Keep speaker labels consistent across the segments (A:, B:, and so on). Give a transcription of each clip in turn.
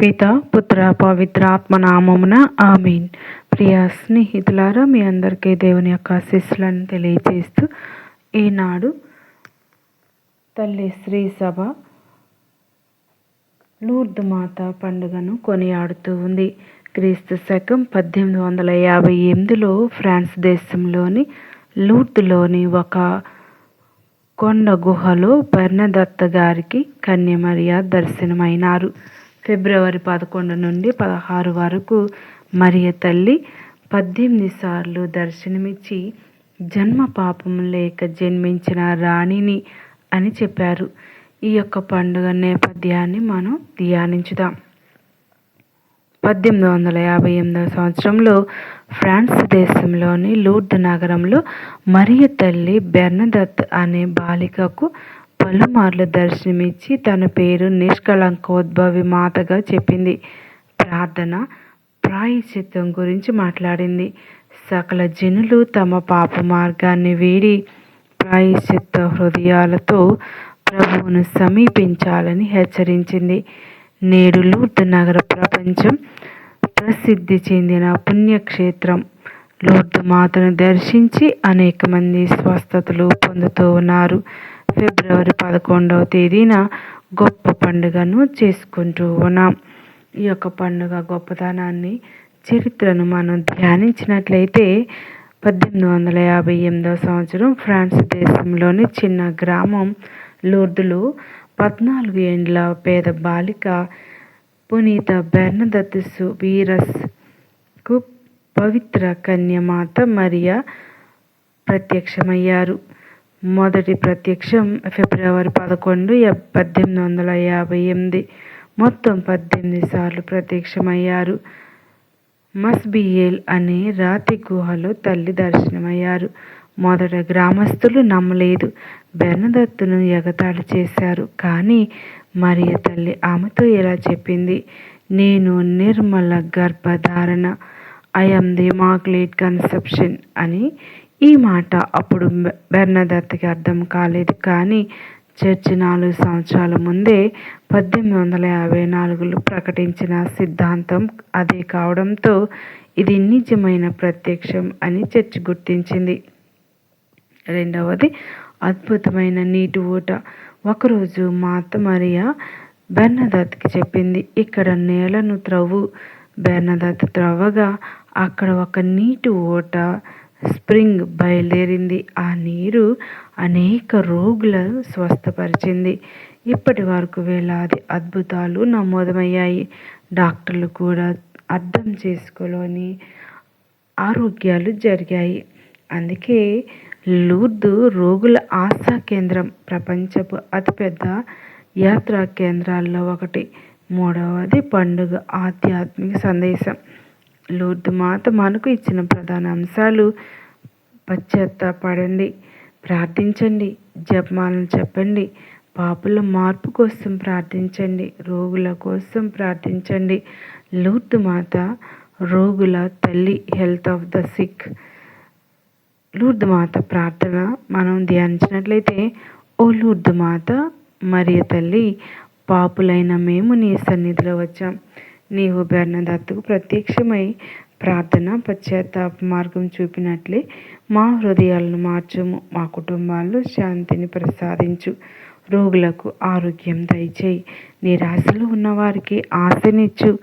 A: పిత పుత్ర పవిత్ర ఆత్మనామమున ఆమీన్. ప్రియ స్నేహితులారా మీ అందరికీ దేవుని యొక్క శిష్యులను తెలియజేస్తూ ఈనాడు తల్లి శ్రీ సభ లూర్దు మాత పండుగను కొనియాడుతూ ఉంది. క్రీస్తు శకం పద్దెనిమిది వందల యాభై ఎనిమిదిలో ఫ్రాన్స్ దేశంలోని లూర్దులోని ఒక కొండ గుహలో బర్నదత్త గారికి కన్యమర్య దర్శనమైనారు. ఫిబ్రవరి పదకొండు నుండి పదహారు వరకు మరియ తల్లి పద్దెనిమిది సార్లు దర్శనమిచ్చి జన్మ పాపం లేక జన్మించిన రాణిని అని చెప్పారు. ఈ యొక్క పండుగ నేపథ్యాన్ని మనం ధ్యానించుదాం. పద్దెనిమిది వందల యాభై ఎనిమిదవ సంవత్సరంలో ఫ్రాన్స్ దేశంలోని లూర్ద్ నగరంలో మరియ తల్లి బెర్నదత్ అనే బాలికకు పలుమార్లు దర్శనమిచ్చి తన పేరు నిష్కళంకోద్భవి మాతగా చెప్పింది. ప్రార్థన ప్రాయశ్చిత్తం గురించి మాట్లాడింది. సకల జనులు తమ పాప మార్గాన్ని వీడి ప్రాయశ్చిత్త హృదయాలతో ప్రభువును సమీపించాలని హెచ్చరించింది. నేడు లూర్దు నగర ప్రపంచం ప్రసిద్ధి చెందిన పుణ్యక్షేత్రం. లూర్దు మాతను దర్శించి అనేక మంది స్వస్థతలు పొందుతూ ఉన్నారు. ఫిబ్రవరి పదకొండవ తేదీన గొప్ప పండుగను చేసుకుంటూ ఉన్నాం. ఈ యొక్క పండుగ గొప్పతనాన్ని చరిత్రను మనం ధ్యానించినట్లయితే పద్దెనిమిది వందల యాభై ఎనిమిదవ సంవత్సరం ఫ్రాన్స్ దేశంలోని చిన్న గ్రామం లూర్దులో పద్నాలుగు ఏండ్ల పేద బాలిక పునీత బెర్నదత్సు వీరస్కు పవిత్ర కన్యమాత మరియా ప్రత్యక్షమయ్యారు. మొదటి ప్రత్యక్షం ఫిబ్రవరి పదకొండు పద్దెనిమిది వందల యాభై ఎనిమిది. మొత్తం పద్దెనిమిది సార్లు ప్రత్యక్షమయ్యారు. మస్బియేల్ అనే రాతి గుహలో తల్లి దర్శనమయ్యారు. మొదట గ్రామస్తులు నమ్మలేదు. బెన్నదత్తును ఎగతాళి చేశారు. కానీ మరియ తల్లి ఆమెతో ఇలా చెప్పింది నేను నిర్మల గర్భధారణ. ఐఎమ్ ది మాక్లేట్ కన్సెప్షన్ అని ఈ మాట అప్పుడు బెర్నదత్కి అర్థం కాలేదు. కానీ చర్చి నాలుగు సంవత్సరాల ముందే పద్దెనిమిది వందల యాభై నాలుగులో ప్రకటించిన సిద్ధాంతం అదే కావడంతో ఇది నిజమైన ప్రత్యక్షం అని చర్చి గుర్తించింది. రెండవది అద్భుతమైన నీటి ఊట. ఒకరోజు మాత మరియా బెర్నదత్కి చెప్పింది ఇక్కడ నేలను త్రవ్వు. బెర్నదత్ త్రవ్వగా అక్కడ ఒక నీటి ఊట స్ప్రింగ్ బయలుదేరింది. ఆ నీరు అనేక రోగులను స్వస్థపరిచింది. ఇప్పటి వరకు వేలాది అద్భుతాలు నమోదమయ్యాయి. డాక్టర్లు కూడా అర్థం చేసుకోలేని ఆరోగ్యాలు జరిగాయి. అందుకే లూర్దు రోగుల ఆశా కేంద్రం ప్రపంచపు అతిపెద్ద యాత్రా కేంద్రాల్లో ఒకటి. మూడవది పండుగ ఆధ్యాత్మిక సందేశం. మాత మనకు ఇచ్చిన ప్రధాన అంశాలు పశ్చాత్తాపడండి ప్రార్థించండి జపమాలను చెప్పండి పాపుల మార్పు కోసం ప్రార్థించండి రోగుల కోసం ప్రార్థించండి. లూర్దు మాత రోగుల తల్లి health of the sick. Lourdes మాత ప్రార్థన మనం ధ్యానించినట్లయితే ఓ లూర్దు మాత మరియ తల్లి పాపులైన మేము నీ సన్నిధిలో వచ్చాం. నీవు బెర్నదత్తుకు ప్రత్యక్షమై ప్రార్థన పశ్చాత్తాప మార్గం చూపినట్లే మా హృదయాలను మార్చము మా కుటుంబాల్లో శాంతిని ప్రసాదించు. రోగులకు ఆరోగ్యం దయచేయి. నిరాశలు ఉన్నవారికి ఆశనిచ్చు.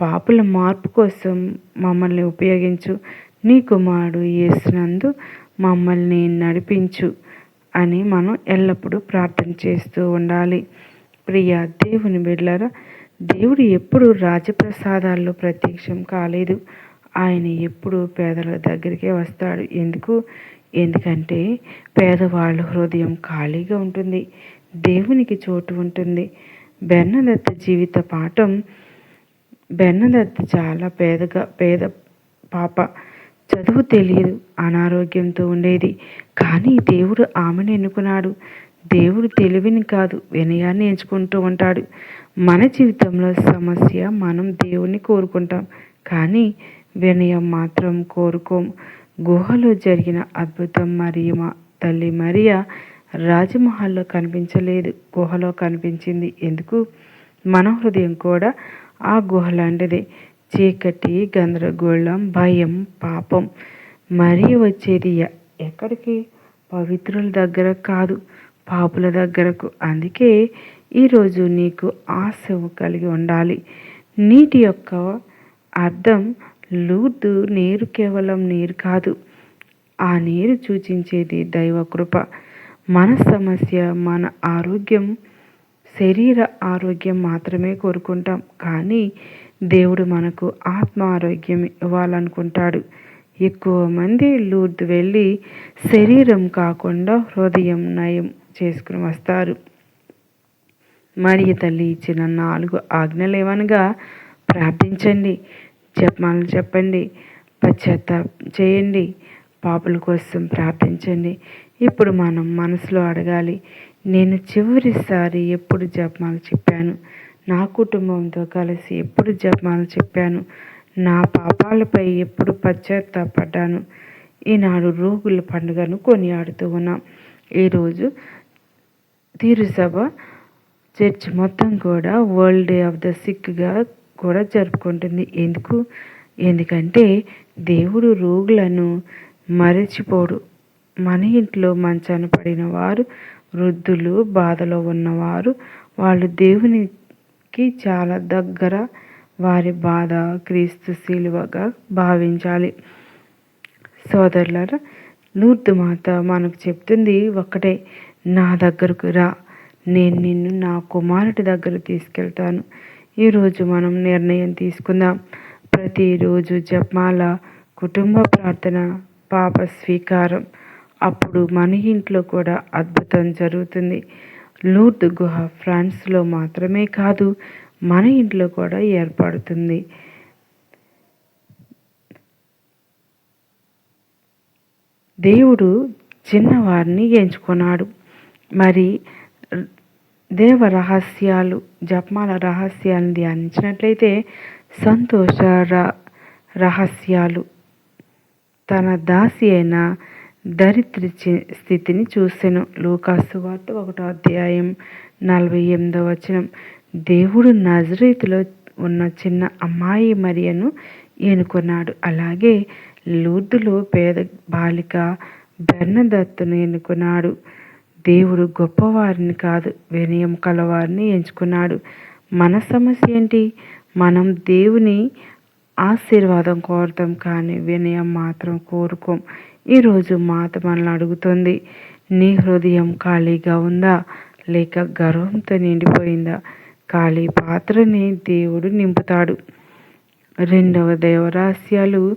A: పాపుల మార్పు కోసం మమ్మల్ని ఉపయోగించు. నీ కుమారుడు యేసునందు మమ్మల్ని నడిపించు అని మనం ఎల్లప్పుడూ ప్రార్థన చేస్తూ ఉండాలి. ప్రియ దేవుని బిడ్డలరా దేవుడు ఎప్పుడు రాజప్రసాదాల్లో ప్రత్యక్షం కాలేదు. ఆయన ఎప్పుడు పేదల దగ్గరికే వస్తాడు. ఎందుకు? ఎందుకంటే పేదవాళ్ళ హృదయం ఖాళీగా ఉంటుంది. దేవునికి చోటు ఉంటుంది. బెన్నదత్త జీవిత పాఠం. బెన్నదత్త చాలా పేదగా పేద పాప. చదువు తెలియదు అనారోగ్యంతో ఉండేది. కానీ దేవుడు ఆమెను ఎన్నుకున్నాడు. దేవుడు తెలివిని కాదు వినయాన్ని ఎంచుకుంటూ ఉంటాడు. మన జీవితంలో సమస్య మనం దేవుణ్ణి కోరుకుంటాం కానీ వినయం మాత్రం కోరుకోం. గుహలో జరిగిన అద్భుతం మరియ తల్లి మరియా రాజమహల్లో కనిపించలేదు. గుహలో కనిపించింది ఎందుకు? మన హృదయం కూడా ఆ గుహ లాంటిది. చీకటి గందరగోళం భయం పాపం. మరీ వచ్చేది ఎక్కడికి? పవిత్రుల దగ్గర కాదు. పాపుల దగ్గరకు. అందుకే ఈరోజు నీకు ఆశ కలిగి ఉండాలి. నీటి యొక్క అర్థం లూర్దు నీరు కేవలం నీరు కాదు. ఆ నీరు సూచించేది దైవ కృప. మన సమస్య మన ఆరోగ్యం శరీర ఆరోగ్యం మాత్రమే కోరుకుంటాం. కానీ దేవుడు మనకు ఆత్మ ఆరోగ్యం ఇవ్వాలనుకుంటాడు. ఎక్కువ మంది లూర్దు వెళ్ళి శరీరం కాకుండా హృదయం నయం చేసుకుని వస్తారు మరి తల్లి ఇచ్చిన నాలుగు ఆజ్ఞలేవనగా ప్రార్థించండి. జపమాలను చెప్పండి. పశ్చాత్తాపం చేయండి. పాపుల కోసం ప్రార్థించండి. ఇప్పుడు మనం మనసులో అడగాలి నేను చివరిసారి ఎప్పుడు జపమాలు చెప్పాను? నా కుటుంబంతో కలిసి ఎప్పుడు జపమాలు చెప్పాను? నా పాపాలపై ఎప్పుడు పశ్చాత్తాపడ్డాను? ఈనాడు రోగుల పండుగను కొనియాడుతూ ఉన్నాం. ఈరోజు తీరుసభ చర్చ్ మొత్తం కూడా వరల్డ్ డే ఆఫ్ ద సిక్గా కూడా జరుపుకుంటుంది. ఎందుకు? ఎందుకంటే దేవుడు రోగులను మరచిపోడు. మన ఇంట్లో మంచాన పడిన వారు వృద్ధులు బాధలో ఉన్నవారు వాళ్ళు దేవునికి చాలా దగ్గర వారి బాధ క్రీస్తు శిలువగా భావించాలి. సోదరులరా లూర్దు మాత మనకు చెప్తుంది ఒకటే నా దగ్గరకు రా. నేను నిన్ను నా కుమారుడి దగ్గర తీసుకెళ్తాను. ఈరోజు మనం నిర్ణయం తీసుకుందాం. ప్రతిరోజు జపమాల కుటుంబ ప్రార్థన పాప స్వీకారం. అప్పుడు మన ఇంట్లో కూడా అద్భుతం జరుగుతుంది. లూర్ద్ గుహ ఫ్రాన్స్లో మాత్రమే కాదు మన ఇంట్లో కూడా ఏర్పడుతుంది. దేవుడు చిన్నవారిని ఎంచుకున్నాడు. మరి దేవ రహస్యాలు జపమాల రహస్యాలను ధ్యానించినట్లయితే సంతోష రహస్యాలు. తన దాసి అయిన దరిద్ర స్థితిని చూసెను. లూకాసు వార్త ఒకటో అధ్యాయం నలభై ఎనిమిదో వచనం. దేవుడు నజరీతిలో ఉన్న చిన్న అమ్మాయి మరియను ఎన్నుకున్నాడు. అలాగే లూర్దులో పేద బాలిక బెర్నదత్తును ఎన్నుకున్నాడు. దేవుడు గొప్పవారిని కాదు వినయం కలవారిని ఎంచుకున్నాడు. మన సమస్య ఏంటి? మనం దేవుని ఆశీర్వాదం కోరుతాం కానీ వినయం మాత్రం కోరుకోం. ఈరోజు మాత మనల్ని అడుగుతుంది నీ హృదయం ఖాళీగా ఉందా? లేక గర్వంతో నిండిపోయిందా? ఖాళీ పాత్రని దేవుడు నింపుతాడు. రెండవ దేవ రహస్యాలు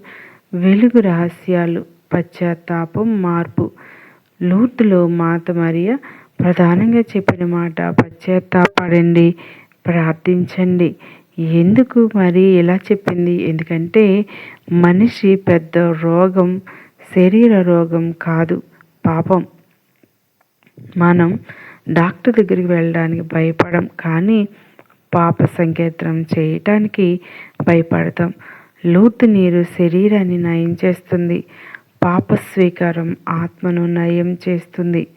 A: వెలుగు రహస్యాలు పశ్చాత్తాపం మార్పు. లూత్లో మాత మరియ ప్రధానంగా చెప్పిన మాట పశ్చాత్తాపడండి ప్రార్థించండి. ఎందుకు మరి ఎలా చెప్పింది? ఎందుకంటే మనిషి పెద్ద రోగం శరీర రోగం కాదు పాపం. మనం డాక్టర్ దగ్గరికి వెళ్ళడానికి భయపడం కానీ పాప సంకేతం చేయటానికి భయపడతాం. లోతు నీరు శరీరాన్ని నయం చేస్తుంది. పాప స్వీకారం ఆత్మను నయం చేస్తుంది.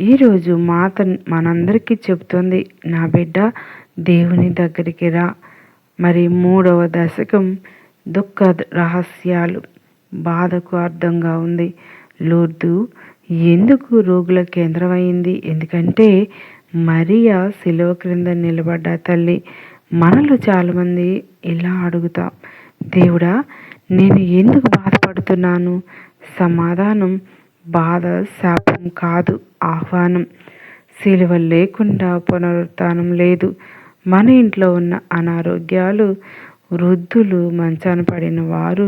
A: ఈరోజు మాత మనందరికీ చెబుతుంది నా బిడ్డ దేవుని దగ్గరికి రా. మరి మూడవ దశకం దుఃఖ రహస్యాలు బాధకు అర్థంగా ఉంది. లోర్దు ఎందుకు రోగుల కేంద్రమైంది? ఎందుకంటే మరియా శిలువ క్రింద నిలబడ్డ తల్లి మనలో చాలామంది ఇలా అడుగుతాం దేవుడా నేను ఎందుకు బాధ బాధపడుతున్నాను సమాధానం బాధ శాపం కాదు ఆహ్వానం. శిలువ లేకుండా పునరుత్నం లేదు. మన ఇంట్లో ఉన్న అనారోగ్యాలు వృద్ధులు మంచాన పడిన వారు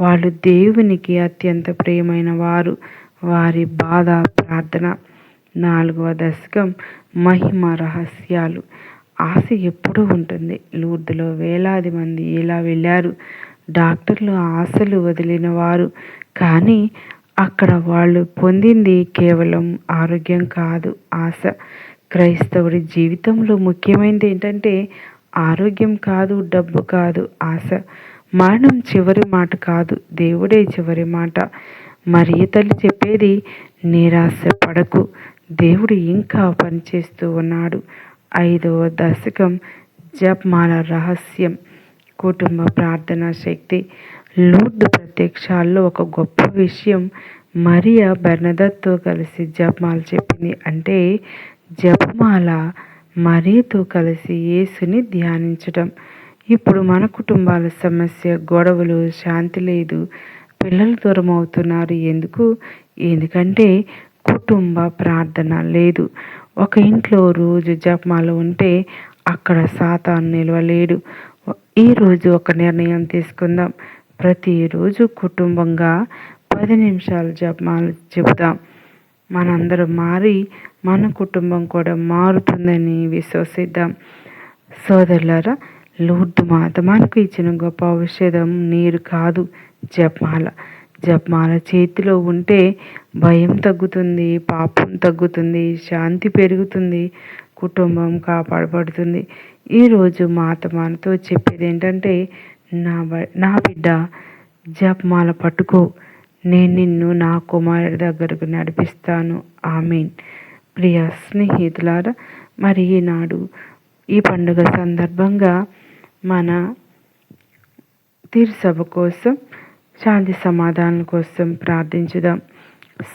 A: వాళ్ళు దేవునికి అత్యంత ప్రియమైన వారు వారి బాధ ప్రార్థన. నాలుగవ దశకం మహిమ రహస్యాలు. ఆశ ఎప్పుడూ ఉంటుంది. లూర్దులో వేలాది మంది ఇలా వెళ్ళారు? డాక్టర్లు ఆశలు వదిలిన వారు కానీ అక్కడ వాళ్ళు పొందింది కేవలం ఆరోగ్యం కాదు ఆశ. క్రైస్తవుడి జీవితంలో ముఖ్యమైనది ఏంటంటే ఆరోగ్యం కాదు డబ్బు కాదు ఆశ. మరణం చివరి మాట కాదు దేవుడే చివరి మాట. మరి తల్లి చెప్పేది నిరాశ పడకు దేవుడు ఇంకా పనిచేస్తూ ఉన్నాడు. ఐదవ దశకం జపమాల రహస్యం. కుటుంబ ప్రార్థనా శక్తి లూర్దు ప్రత్యక్షాల్లో ఒక గొప్ప విషయం మరియా బెర్నదత్తో కలిసి జపమాల చెప్పింది. అంటే జపమాల మరియతో కలిసి యేసుని ధ్యానించటం. ఇప్పుడు మన కుటుంబాల సమస్య గొడవలు శాంతి లేదు. పిల్లలు దూరం అవుతున్నారు. ఎందుకు? ఎందుకంటే కుటుంబ ప్రార్థన లేదు. ఒక ఇంట్లో రోజు జపమాల ఉంటే అక్కడ సాతాను నిలవలేడు. ఈరోజు ఒక నిర్ణయం తీసుకుందాం. ప్రతిరోజు కుటుంబంగా పది నిమిషాలు జపమాలు చెబుదాం. మనందరం మారి మన కుటుంబం కూడా మారుతుందని విశ్వసిద్దాం. సోదరులారా లూర్దు మాత మనకు ఇచ్చిన గొప్ప ఔషధం నీరు కాదు జపమాల జపమాల చేతిలో ఉంటే భయం తగ్గుతుంది పాపం తగ్గుతుంది శాంతి పెరుగుతుంది కుటుంబం కాపాడబడుతుంది. ఈరోజు మా మనతో చెప్పేది ఏంటంటే నా నా బిడ్డ జపమాల పట్టుకో. నేను నిన్ను నా కుమారుడి దగ్గరకు నడిపిస్తాను. ఆమెన్. ప్రియ స్నేహితులారా మరి ఈనాడు ఈ పండుగ సందర్భంగా మన తీర్సభ కోసం శాంతి సమాధానం కోసం ప్రార్థించుదాం.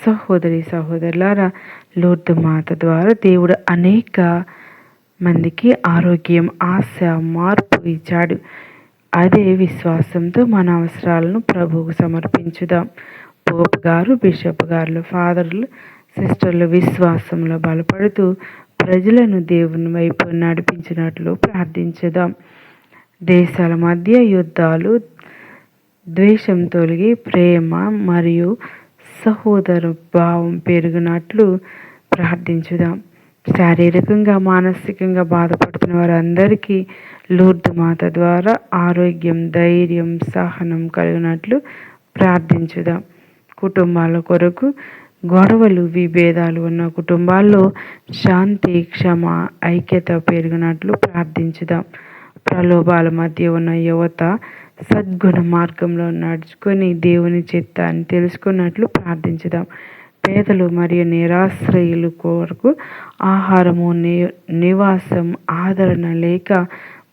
A: సహోదరి సహోదరులారా లోర్దు మాత ద్వారా దేవుడు అనేక మందికి ఆరోగ్యం ఆశ మార్పు ఇచ్చాడు. అదే విశ్వాసంతో మన అవసరాలను ప్రభువుకు సమర్పించుదాం. పోప్ గారు బిషప్ గారు ఫాదర్లు సిస్టర్లు విశ్వాసంలో బలపడుతూ ప్రజలను దేవుని వైపు నడిపించినట్లు ప్రార్థించుదాం. దేశాల మధ్య యుద్ధాలు ద్వేషం తొలగి ప్రేమ మరియు సహోదర భావం పెరిగినట్లు ప్రార్థించుదాం. శారీరకంగా మానసికంగా బాధపడుతున్న వారందరికీ లూర్దు మాత ద్వారా ఆరోగ్యం ధైర్యం సహనం కలిగినట్లు ప్రార్థించుదాం. కుటుంబాల కొరకు గొడవలు విభేదాలు ఉన్న కుటుంబాల్లో శాంతి క్షమ ఐక్యత పెరిగినట్లు ప్రార్థించుదాం. ప్రలోభాల మధ్య ఉన్న యువత సద్గుణ మార్గంలో నడుచుకొని దేవుని చిత్తాన్ని తెలుసుకున్నట్లు ప్రార్థించుదాం. పేదలు మరియు నిరాశ్రయులు కొరకు ఆహారము నివాసం ఆదరణ లేక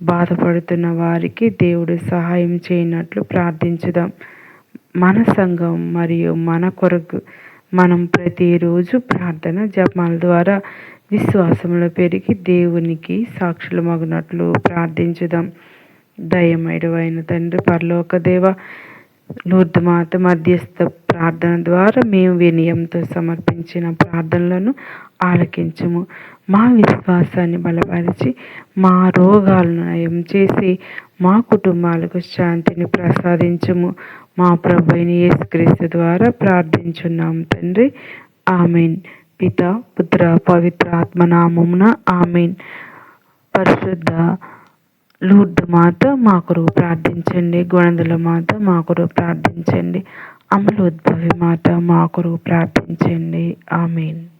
A: బాధపడుతున్న వారికి దేవుడు సహాయం చేయనట్లు ప్రార్థించుదాం. మన సంఘం మరియు మన కొరకు మనం ప్రతిరోజు ప్రార్థన జపాల ద్వారా విశ్వాసంలో పెరిగి దేవునికి సాక్షులు మగినట్లు ప్రార్థించుదాం. దయమైడవైన తండ్రి పరలోక దేవ మాత మధ్యస్థ ప్రార్థన ద్వారా మేము వినయంతో సమర్పించిన ప్రార్థనలను ఆలకించము. మా విశ్వాసాన్ని బలపరిచి మా రోగాలను నయం చేసి మా కుటుంబాలకు శాంతిని ప్రసాదించము. మా ప్రభుని యేసుక్రీస్తు ద్వారా ప్రార్థించున్నాం తండ్రి. ఆమెన్. పిత పుత్ర పవిత్ర ఆత్మనామమున ఆమెన్. పరిశుద్ధ లూర్ద్ మాత మా కొరకు ప్రార్థించండి. గుణదుల మాత మా కొరకు ప్రార్థించండి. అమలోద్భవి మాత మా కొరకు ప్రార్థించండి. ఆమెన్.